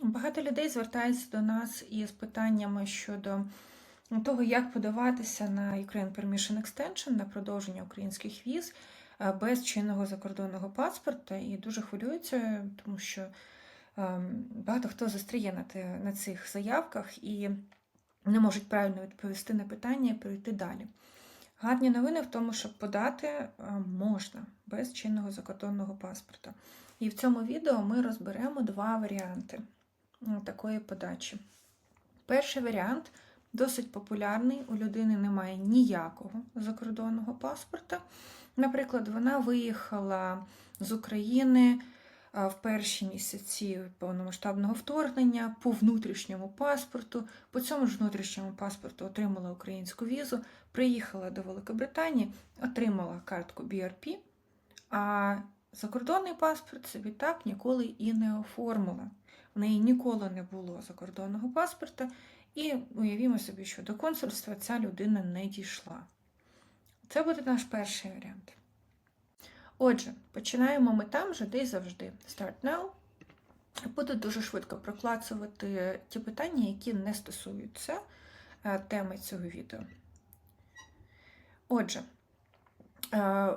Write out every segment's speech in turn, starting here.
Багато людей звертаються до нас із питаннями щодо того, як подаватися на Ukraine Permission Extension, на продовження українських віз е, без чинного закордонного паспорта, і дуже хвилюються, тому що ем, багато хто застряє на, цих заявках і не можуть правильно відповісти на питання і перейти далі. Гарні новини в тому, що подати е, можна без чинного закордонного паспорта. І в цьому відео ми розберемо два варіанти такої подачі. Перший варіант досить популярний. У людини немає ніякого закордонного паспорта. Наприклад, вона виїхала з України в перші місяці повномасштабного вторгнення по внутрішньому паспорту. По цьому ж внутрішньому паспорту отримала українську візу, приїхала до Великобританії, отримала картку BRP, а закордонний паспорт собі так ніколи і не оформила. В неї ніколи не було закордонного паспорта, і уявімо собі, що до консульства ця людина не дійшла. Це буде наш перший варіант. Отже, починаємо ми там же, де й завжди. Start now. Буду дуже швидко проклацувати ті питання, які не стосуються е, теми цього відео. Отже, е,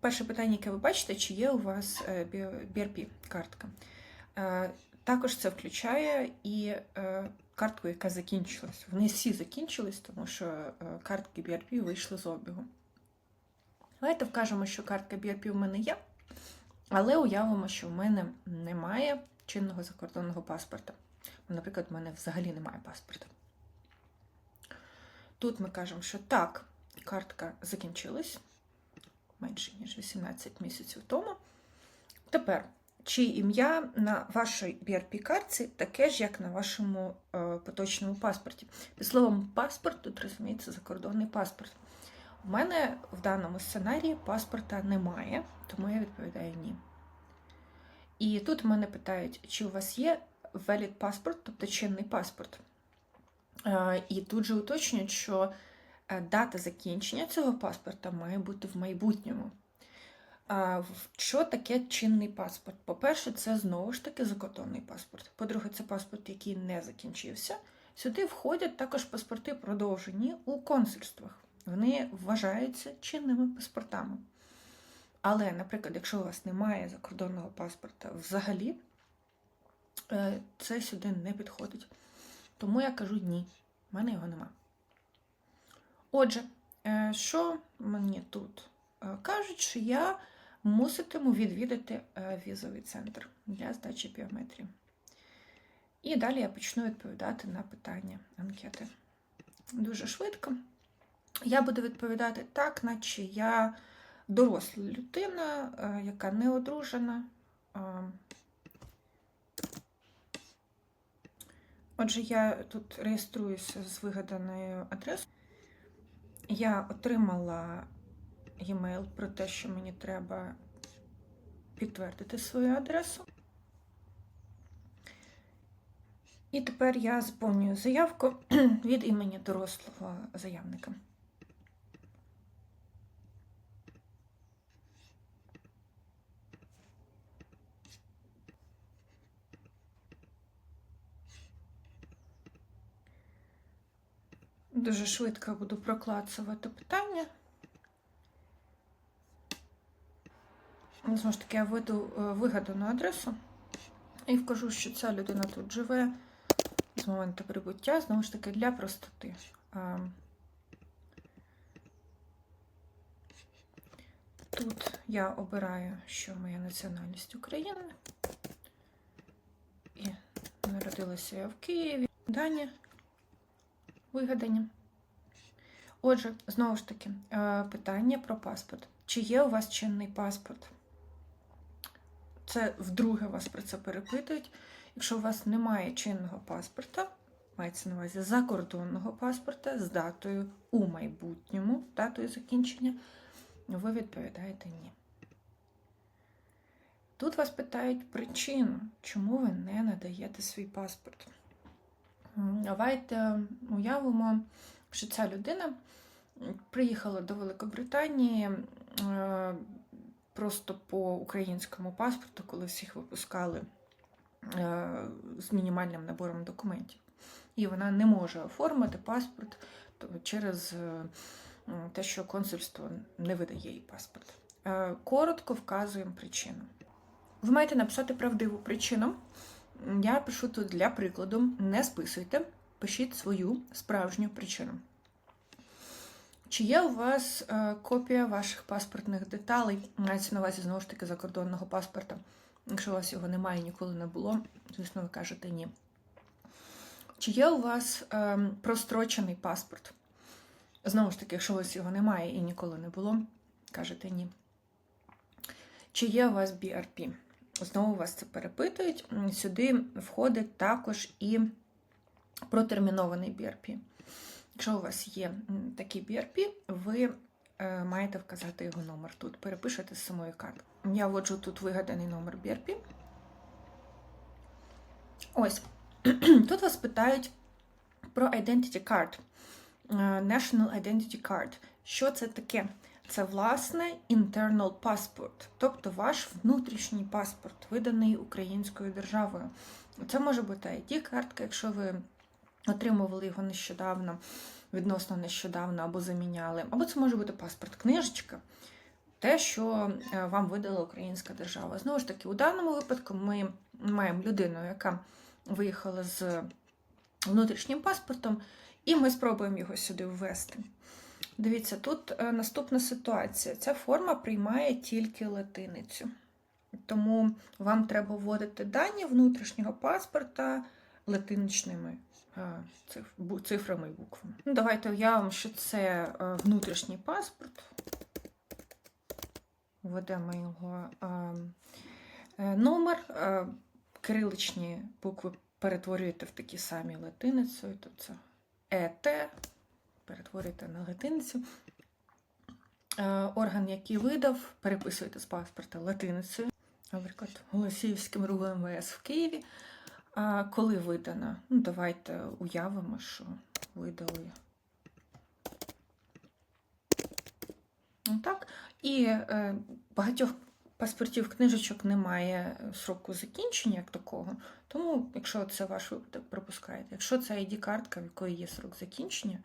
перше питання, яке ви бачите, чи є у вас е, BRP-картка. Також це включає і е, картку, яка закінчилась. Вони всі закінчились, тому що е, картки BRP вийшли з обігу. Давайте вкажемо, що картка BRP в мене є, але уявимо, що в мене немає чинного закордонного паспорта. Наприклад, в мене взагалі немає паспорта. Тут ми кажемо, що так, картка закінчилась менше, ніж 18 місяців тому. Тепер, чи ім'я на вашій BRP-картці таке ж, як на вашому е, поточному паспорті? Під словом паспорт тут розуміється закордонний паспорт. У мене в даному сценарії паспорта немає, тому я відповідаю ні. І тут мене питають, чи у вас є valid паспорт, тобто чинний паспорт. Е, І тут же уточнюють, що е, дата закінчення цього паспорта має бути в майбутньому. А Що таке чинний паспорт? По-перше, це знову ж таки закордонний паспорт. По-друге, це паспорт, який не закінчився. Сюди входять також паспорти продовжені у консульствах. Вони вважаються чинними паспортами. Але, наприклад, якщо у вас немає закордонного паспорта взагалі, е, це сюди не підходить. Тому я кажу ні, в мене його нема. Отже, е, що мені тут Е, кажуть, що я муситиму відвідати е, візовий центр для здачі біометрії. І далі я почну відповідати на питання анкети. Дуже швидко. Я буду відповідати так, наче я доросла людина, е, яка не одружена. Отже, я тут реєструюся з вигаданою адресою. Я отримала e-mail про те, що мені треба підтвердити свою адресу. І тепер я заповнюю заявку від імені дорослого заявника. Дуже швидко буду проклацувати питання. Знову ж таки, я введу е, вигадану адресу і вкажу, що ця людина тут живе з моменту прибуття, знову ж таки, для простоти. Тут я обираю, що моя національність України. І народилася я в Києві. Дані вигадані. Отже, знову ж таки, е, питання про паспорт. Чи є у вас чинний паспорт? Це вдруге вас про це перепитують. Якщо у вас немає чинного паспорта, мається на увазі закордонного паспорта з датою у майбутньому, датою закінчення, ви відповідаєте ні. Тут вас питають причину, чому ви не надаєте свій паспорт. Давайте уявимо, що ця людина приїхала до Великобританії е, просто по українському паспорту, коли всіх випускали е, з мінімальним набором документів. І вона не може оформити паспорт через е, те, що консульство не видає їй паспорт. Е, Коротко вказуємо причину. Ви маєте написати правдиву причину. Я пишу тут для прикладу: не списуйте, пишіть свою справжню причину. Чи є у вас е, копія ваших паспортних деталей? Мається на увазі знову ж таки закордонного паспорта. Якщо у вас його немає, ніколи не було, звісно, ви кажете ні. Чи є у вас е, прострочений паспорт? Знову ж таки, якщо у вас його немає і ніколи не було, кажете ні. Чи є у вас BRP? Знову вас це перепитують. Сюди входить також і протермінований BRP. Якщо у вас є м, такий BRP, ви е, маєте вказати його номер тут. Перепишете з самої карти. Я вводжу тут вигаданий номер BRP. Ось. Тут вас питають про Identity Card. е, National Identity Card. Що це таке? Це власне internal passport, тобто ваш внутрішній паспорт, виданий українською державою. Це може бути ID-картка, якщо ви отримували його нещодавно, відносно нещодавно або заміняли, або це може бути паспорт-книжечка, те, що е, вам видала українська держава. Знову ж таки, у даному випадку ми маємо людину, яка виїхала з внутрішнім паспортом, і ми спробуємо його сюди ввести. Дивіться, тут е, наступна ситуація. Ця форма приймає тільки латиницю. Тому вам треба вводити дані внутрішнього паспорта латиничними е, цифрами і буквами. Ну, давайте уявимо, що це е, внутрішній паспорт. Введемо його е, номер. Кириличні букви перетворюєте в такі самі латиницею, тобто ЕТ, перетворюєте на латиницю. Орган, який видав, переписуєте з паспорта латиницею, наприклад, Голосіївським РУ МВС в Києві. А коли видана? Ну, давайте уявимо, що видали. Ну, Так. І е, багатьох паспортів книжечок немає сроку закінчення як такого. Тому, якщо це ваш випадок, пропускаєте. Якщо це ID-картка, в якої є срок закінчення,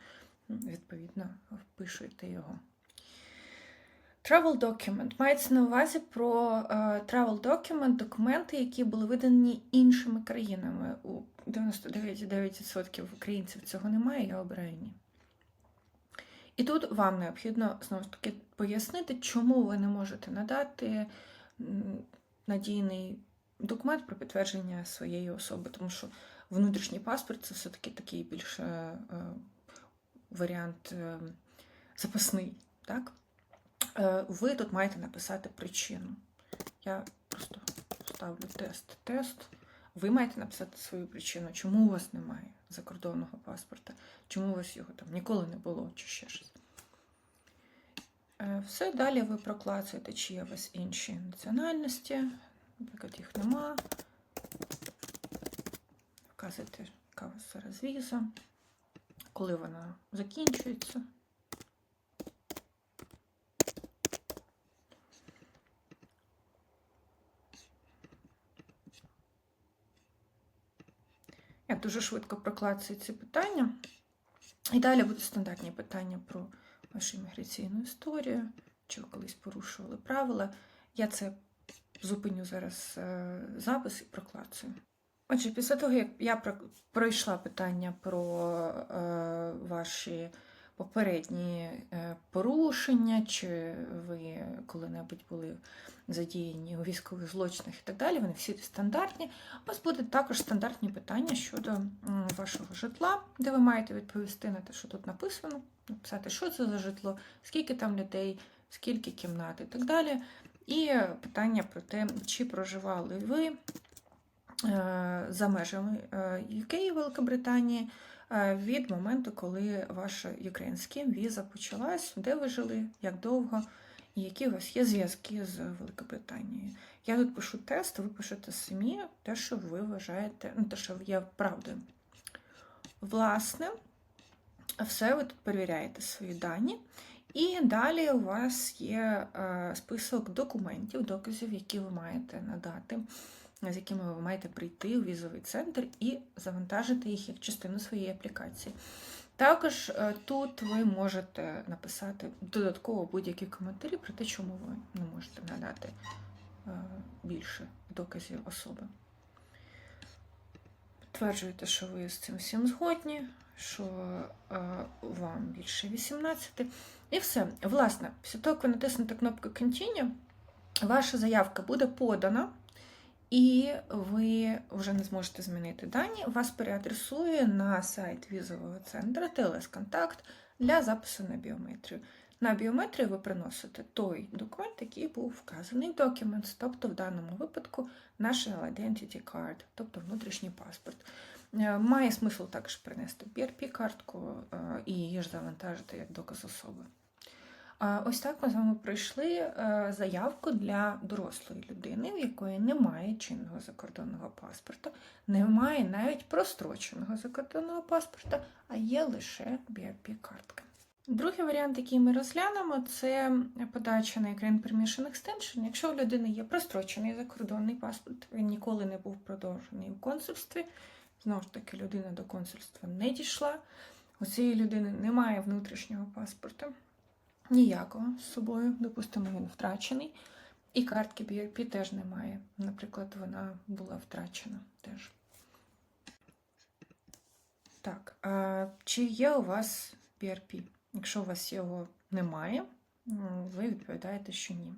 ну, відповідно, впишуєте його. Travel document. Мається на увазі про е, travel document, документи, які були видані іншими країнами. У 99,9% українців цього немає, я обираю ні. І тут вам необхідно знову ж таки пояснити, чому ви не можете надати надійний документ про підтвердження своєї особи, тому що внутрішній паспорт це все-таки такий більше е, варіант е, запасний. Так? Е, ви тут маєте написати причину. Я просто ставлю тест. Тест. Ви маєте написати свою причину, чому у вас немає закордонного паспорта, чому у вас його там ніколи не було, чи ще щось. Е, Все далі ви проклацуєте, чи є у вас інші національності. Наприклад, їх нема. Вказуєте, яка у вас зараз віза, коли вона закінчується. Дуже швидко проклацую ці питання. І далі будуть стандартні питання про вашу імміграційну історію, чи ви колись порушували правила. Я це зупиню зараз е, запис і проклацую. Отже, після того, як я пройшла питання про е, ваші попередні е, порушення, чи ви коли-небудь були задіяні у військових злочинах і так далі, вони всі стандартні. У вас будуть також стандартні питання щодо вашого житла, де ви маєте відповісти на те, що тут написано, написати, що це за житло, скільки там людей, скільки кімнат і так далі. І питання про те, чи проживали ви е, за межами е, UK і Великобританії е, від моменту, коли ваша українська віза почалась, де ви жили, як довго, і які у вас є зв'язки з Великобританією. Я тут пишу тест, ви пишете самі те, що ви вважаєте, ну, те, що є правдою. Власне, все ви тут перевіряєте свої дані. І далі у вас є е, список документів, доказів, які ви маєте надати з якими ви маєте прийти у візовий центр і завантажити їх як частину своєї аплікації. Також е, тут ви можете написати додатково будь-які коментарі про те, чому ви не можете надати е, більше доказів особи. Підтверджуєте, що ви з цим всім згодні, що е, вам більше 18. І все. Власне, після того, як ви натиснете кнопку Continue, ваша заявка буде подана, і ви вже не зможете змінити дані. Вас переадресує на сайт візового центру TLS Контакт для запису на біометрію. На біометрію ви приносите той документ, який був вказаний в тобто в даному випадку National Identity Card, тобто внутрішній паспорт. Е, Має смисл також принести PRP-картку е, і її ж завантажити як доказ особи. Ось так ми з вами пройшли е, заявку для дорослої людини, в якої немає чинного закордонного паспорта, немає навіть простроченого закордонного паспорта, а є лише BRP-картка. Другий варіант, який ми розглянемо, це подача на Ukraine Permission Extension. Якщо у людини є прострочений закордонний паспорт, він ніколи не був продовжений у консульстві. Знову ж таки, людина до консульства не дійшла. У цієї людини немає внутрішнього паспорта ніякого з собою, допустимо, він втрачений. І картки BRP теж немає. Наприклад, вона була втрачена теж. Так, а чи є у вас BRP? Якщо у вас його немає, ви відповідаєте, що ні.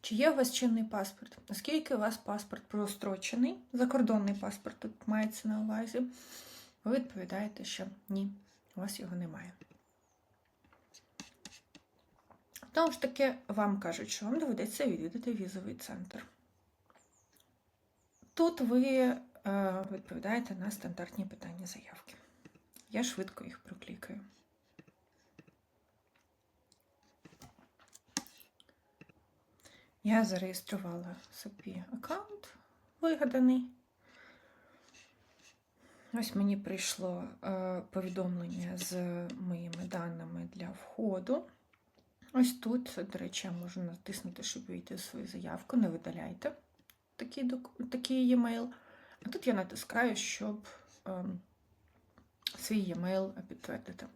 Чи є у вас чинний паспорт? Оскільки у вас паспорт прострочений, закордонний паспорт тут мається на увазі, ви відповідаєте, що ні, у вас його немає. Тому ж таки, вам кажуть, що вам доведеться відвідати візовий центр. Тут ви е, відповідаєте на стандартні питання заявки. Я швидко їх проклікаю. Я зареєструвала собі аккаунт вигаданий. Ось мені прийшло е, повідомлення з моїми даними для входу. Ось тут, до речі, можу натиснути, щоб вийти свою заявку. Не видаляйте такий такий e-mail. А тут я натискаю, щоб е, свій e-mail підтвердити.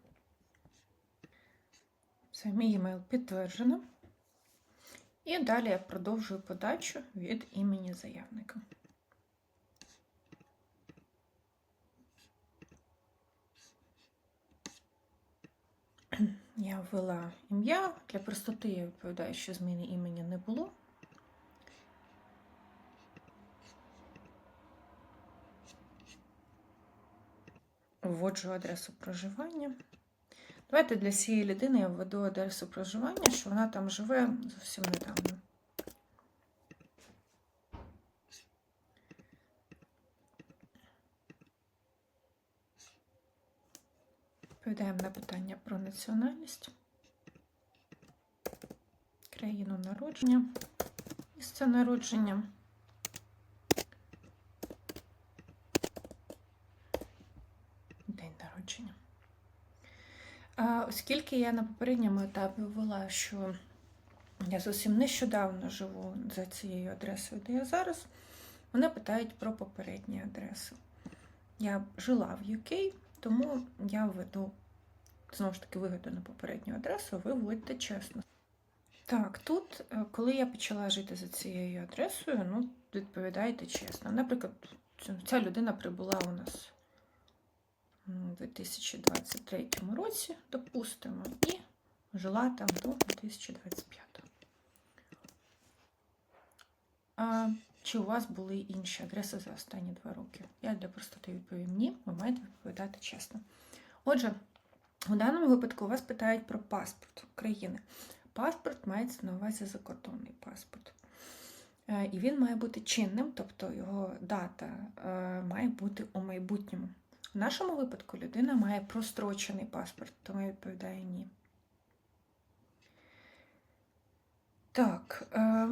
Все, мій e-mail підтверджено. І далі я продовжую подачу від імені заявника. Я ввела ім'я. Для простоти я відповідаю, що зміни імені не було. Вводжу адресу проживання. Давайте для цієї людини я введу адресу проживання, що вона там живе зовсім недавно. Відповідаємо на питання про національність, країну народження, місце народження. День народження. Оскільки я на попередньому етапі ввела, що я зовсім нещодавно живу за цією адресою, де я зараз, вони питають про попередні адреси. Я жила в UK, тому я введу, знову ж таки, вигадану попередню адресу, ви вводьте чесно. Так, тут, е, коли я почала жити за цією адресою, ну, відповідайте чесно. Наприклад, ця людина прибула у нас у 2023 році, допустимо, і жила там до 2025. Чи у вас були інші адреси за останні два роки? Я для простоти відповім ні, ви маєте відповідати чесно. Отже, у даному випадку вас питають про паспорт країни. Паспорт мається на увазі закордонний паспорт. Е, і він має бути чинним, тобто його дата е, має бути у майбутньому. В нашому випадку людина має прострочений паспорт, тому я відповідаю ні. Так. Е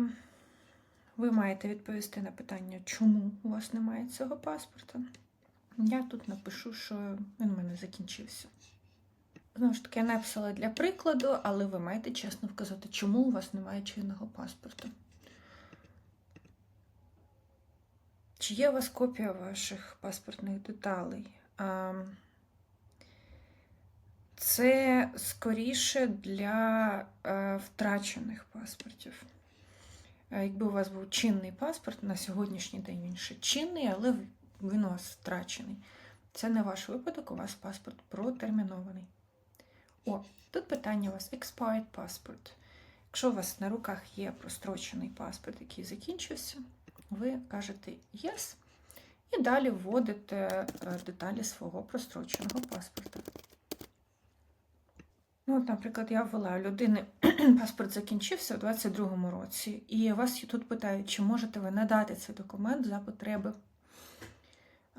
ви маєте відповісти на питання, чому у вас немає цього паспорта. Я тут напишу, що він у мене закінчився. Знову ж таки, я написала для прикладу, але ви маєте чесно вказати, чому у вас немає чинного паспорта. Чи є у вас копія ваших паспортних деталей? Це скоріше для е, втрачених паспортів. Е, Якби у вас був чинний паспорт, на сьогоднішній день він ще чинний, але він у вас втрачений. Це не ваш випадок, у вас паспорт протермінований. О, тут питання у вас expired passport. Якщо у вас на руках є прострочений паспорт, який закінчився, ви кажете Yes і далі вводите е, деталі свого простроченого паспорта. Ну, от, наприклад, я ввела людини паспорт закінчився у 22-му році, і вас тут питають, чи можете ви надати цей документ за потреби.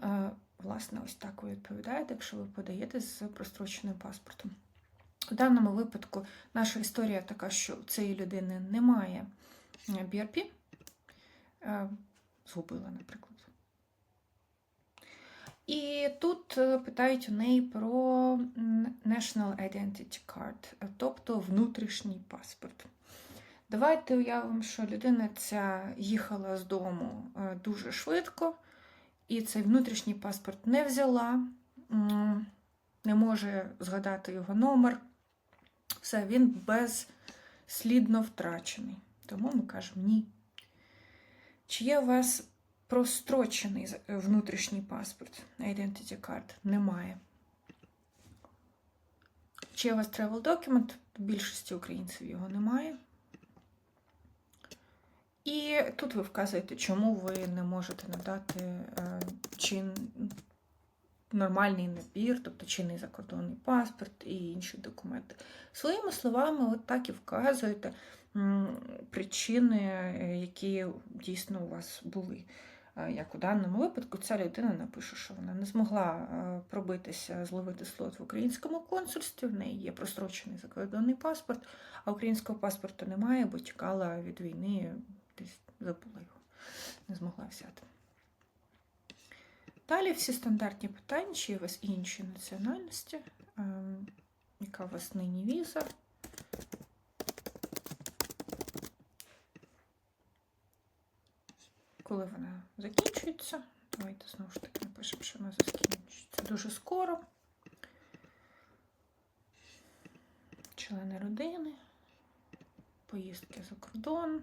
Е, Власне, ось так ви відповідаєте, якщо ви подаєте з простроченим паспортом. У даному випадку наша історія така, що у цієї людини немає е, BRP, е, згубила, наприклад. І тут е, питають у неї про National Identity Card, тобто внутрішній паспорт. Давайте уявимо, що людина ця їхала з дому е, дуже швидко, і цей внутрішній паспорт не взяла, не може згадати його номер. Все, він безслідно втрачений. Тому ми кажемо ні. Чи є у вас прострочений внутрішній паспорт Identity Card? Немає. Чи у вас travel document? У більшості українців його немає. І тут ви вказуєте, чому ви не можете надати е, чин нормальний набір, тобто чинний закордонний паспорт і інші документи. Своїми словами, от так і вказуєте причини, е, які дійсно у вас були. Е, Як у даному випадку, ця людина напише, що вона не змогла е, пробитися, зловити слот в українському консульстві, в неї є прострочений закордонний паспорт, а українського паспорту немає, бо тікала від війни, десь забула його, не змогла взяти. Далі всі стандартні питання, чи у вас інші національності, ем, яка у вас нині віза. Коли вона закінчується, давайте знову ж таки напишемо, що вона закінчується дуже скоро. Члени родини, поїздки за кордон.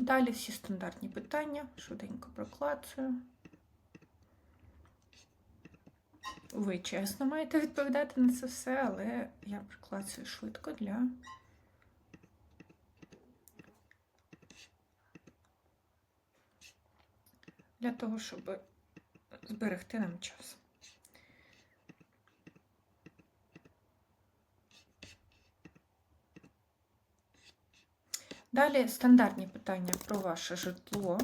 Далі всі стандартні питання, швиденько проклацую. Ви чесно маєте відповідати на це все, але я приклацую швидко для для того, щоб зберегти нам час. Далі стандартні питання про ваше житло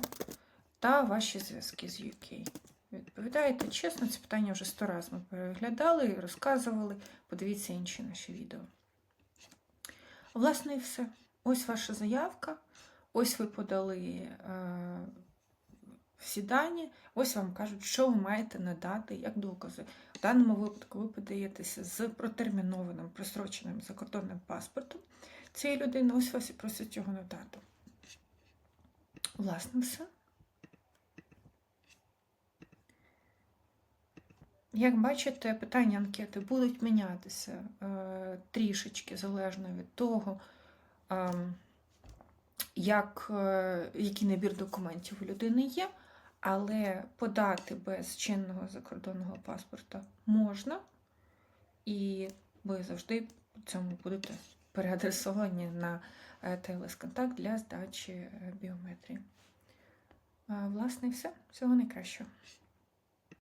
та ваші зв'язки з UK. Відповідаєте чесно, це питання вже сто разів ми переглядали і розказували. Подивіться інші наші відео. Власне, і все. Ось ваша заявка. Ось ви подали е, всі дані. Ось вам кажуть, що ви маєте надати як докази. В даному випадку ви подаєтеся з протермінованим, простроченим закордонним паспортом цієї людини. Ось вас і просять його надати. Власне, все. Як бачите, питання анкети будуть мінятися е, трішечки залежно від того, е, як, е, який набір документів у людини є, але подати без чинного закордонного паспорта можна, і ви завжди цьому будете переадресовані на е, ТЛС-контакт для здачі е, біометрії. Власне, все. Всього найкращого.